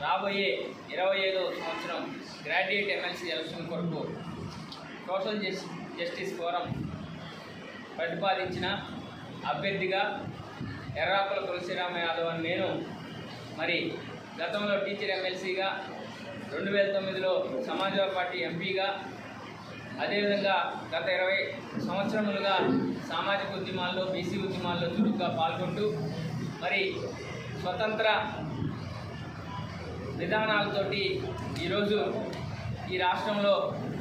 రాబోయే ఇరవై ఐదో సంవత్సరం గ్రాడ్యుయేట్ ఎమ్మెల్సీ ఎలక్షన్ కొరకు సోషల్ జస్ జస్టిస్ ఫోరం ప్రతిపాదించిన అభ్యర్థిగా ఎర్రాకుల తులసిరామ యాదవ్ అని నేను మరి గతంలో టీచర్ ఎమ్మెల్సీగా రెండు వేల తొమ్మిదిలో సమాజ్వాదీ పార్టీ ఎంపీగా అదేవిధంగా గత ఇరవై సంవత్సరములుగా సామాజిక ఉద్యమాల్లో బీసీ ఉద్యమాల్లో చురుగ్గా పాల్గొంటూ మరి స్వతంత్ర విధానాలతోటి ఈరోజు ఈ రాష్ట్రంలో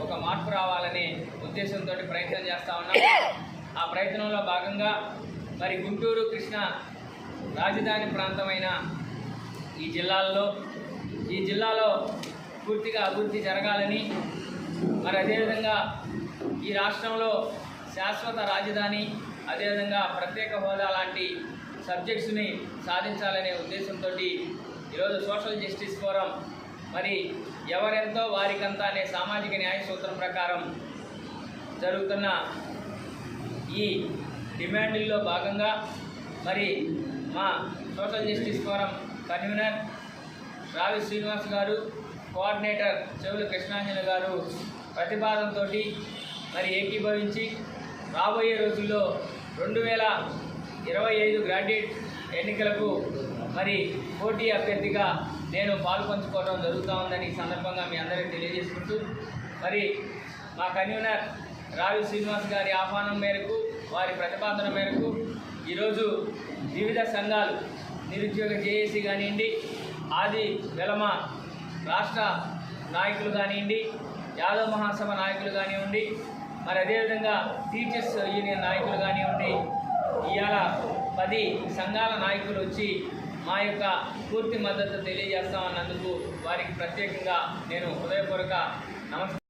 ఒక మార్పు రావాలనే ఉద్దేశంతో ప్రయత్నం చేస్తూ ఉన్నాం. ఆ ప్రయత్నంలో భాగంగా మరి గుంటూరు కృష్ణ రాజధాని ప్రాంతమైన ఈ జిల్లాల్లో ఈ జిల్లాలో పూర్తిగా అభివృద్ధి జరగాలని మరి అదేవిధంగా ఈ రాష్ట్రంలో శాశ్వత రాజధాని అదేవిధంగా ప్రత్యేక హోదా లాంటి సబ్జెక్ట్స్ని సాధించాలనే ఉద్దేశంతో ఈరోజు సోషల్ జస్టిస్ ఫోరం. మరి ఎవరెంతో వారికంతా అనే సామాజిక న్యాయ సూత్రం ప్రకారం జరుగుతున్న ఈ డిమాండ్ల్లో భాగంగా మరి మా సోషల్ జస్టిస్ ఫోరం కన్వీనర్ రావి శ్రీనివాస్ గారు కోఆర్డినేటర్ చెవుల కృష్ణాంజన గారు ప్రతిపాదనతో మరి ఏకీభవించి రాబోయే రోజుల్లో రెండు వేల ఇరవై ఐదు గ్రాడ్యుయేట్ ఎన్నికలకు మరి పోటీ అభ్యర్థిగా నేను పాల్పంచుకోవడం జరుగుతూ ఉందని ఈ సందర్భంగా మీ అందరికీ తెలియజేసుకుంటూ మరి మా కన్వీనర్ రావి శ్రీనివాస్ గారి ఆహ్వానం మేరకు వారి ప్రతిపాదన మేరకు ఈరోజు వివిధ సంఘాలు నిరుద్యోగ జేఏసీ కానివ్వండి ఆది వెలమ రాష్ట్ర నాయకులు కానివ్వండి యాదవ్ మహాసభ నాయకులు కానివ్వండి మరి అదేవిధంగా టీచర్స్ యూనియన్ నాయకులు కానివ్వండి ఇవాళ పది సంఘాల నాయకులు వచ్చి మా యొక్క పూర్తి మద్దతు తెలియజేస్తామన్నందుకు వారికి ప్రత్యేకంగా నేను హృదయపూర్వక నమస్కారం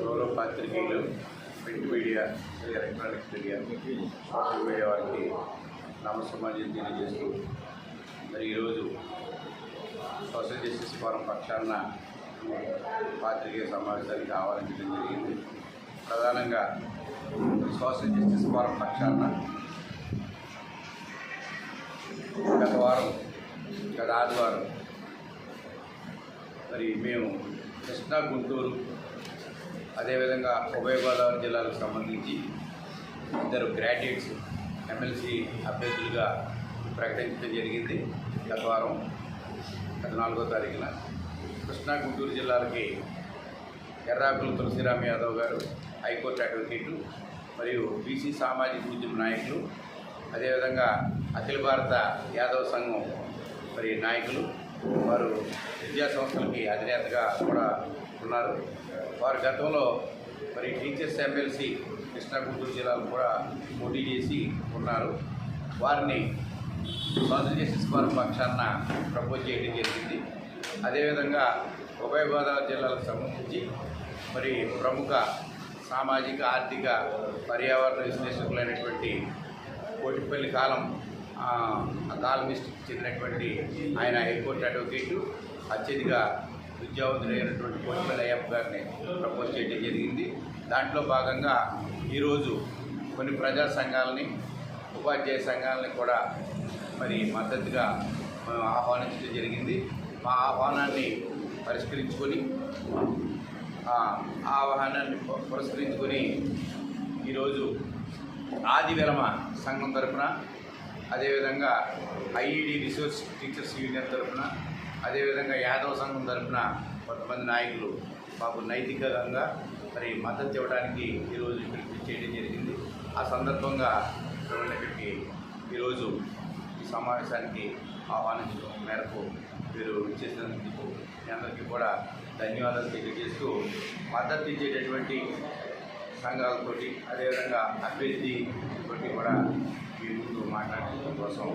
గౌరవ పాత్రికేయులు print media electronics media social media వారికి నమస్సమాజం తెలియజేస్తూ మరి ఈరోజు సోషల్ జస్టిస్ ఫోరం పక్షాన పాత్రికేయ సమావేశానికి ఆహ్వానించడం జరిగింది. ప్రధానంగా సోషల్ జస్టిస్ ఫోరం పక్షాన గత వారం గత ఆదివారం మరి మేము కృష్ణా గుంటూరు అదేవిధంగా ఉభయ గోదావరి జిల్లాలకు సంబంధించి ఇద్దరు గ్రాడ్యుయేట్స్ ఎమ్మెల్సీ అభ్యర్థులుగా ప్రకటించడం జరిగింది గత వారం గత నాలుగో తారీఖున. కృష్ణా గుంటూరు జిల్లాలకి ఎర్రాకులు తులసిరామ్ యాదవ్ గారు హైకోర్టు అడ్వకేటు మరియు బీసీ సామాజిక ఉద్యమ నాయకులు. అదేవిధంగా అఖిల భారత యాదవ్ సంఘం మరి నాయకులు. వారు విద్యా సంస్థలకి అధినేతగా కూడా ఉన్నారు. వారు గతంలో మరి టీచర్స్ ఎమ్మెల్సీ కృష్ణా గుంటూరు జిల్లాలో కూడా పోటీ చేసి ఉన్నారు. వారిని సోదరి జస్టిస్ ఫోరం పక్షాన ప్రపోజ్ చేయడం జరిగింది. అదేవిధంగా ఉభయ గోదావరి జిల్లాలకు సంబంధించి మరి ప్రముఖ సామాజిక ఆర్థిక పర్యావరణ విశ్లేషకులైనటువంటి కోటిపల్లి కాలం ఆ చెందినటువంటి ఆయన హైకోర్టు అడ్వకేటు అత్యధిక విద్యావంతుడైనటువంటి కోటిపల్లి అయ్యప్ప గారిని ప్రపోజ్ చేయడం జరిగింది. దాంట్లో భాగంగా ఈరోజు కొన్ని ప్రజా సంఘాలని ఉపాధ్యాయ సంఘాలని కూడా మరి మద్దతుగా ఆహ్వానించడం జరిగింది. మా ఆహ్వానాన్ని పరిష్కరించుకొని ఆ ఆహ్వానాన్ని పురస్కరించుకొని ఈరోజు ఆది విరమ సంఘం తరపున అదేవిధంగా ఐఈడి రిసోర్స్ టీచర్స్ యూనియన్ తరపున అదేవిధంగా యాదవ సంఘం తరఫున కొంతమంది నాయకులు మాకు నైతికంగా మరి మద్దతు ఇవ్వడానికి ఈరోజు ఇక్కడికి చేయడం జరిగింది. ఆ సందర్భంగా ఇక్కడికి ఈరోజు ఈ సమావేశానికి ఆహ్వానించడం మేరకు మీరు ఇచ్చేసినందుకు మీ అందరికీ కూడా ధన్యవాదాలు తెలియజేస్తూ మద్దతు ఇచ్చేటటువంటి సంఘాలతోటి అదేవిధంగా అభ్యర్థి తోటి కూడా మీ ముందు మాట్లాడటం కోసం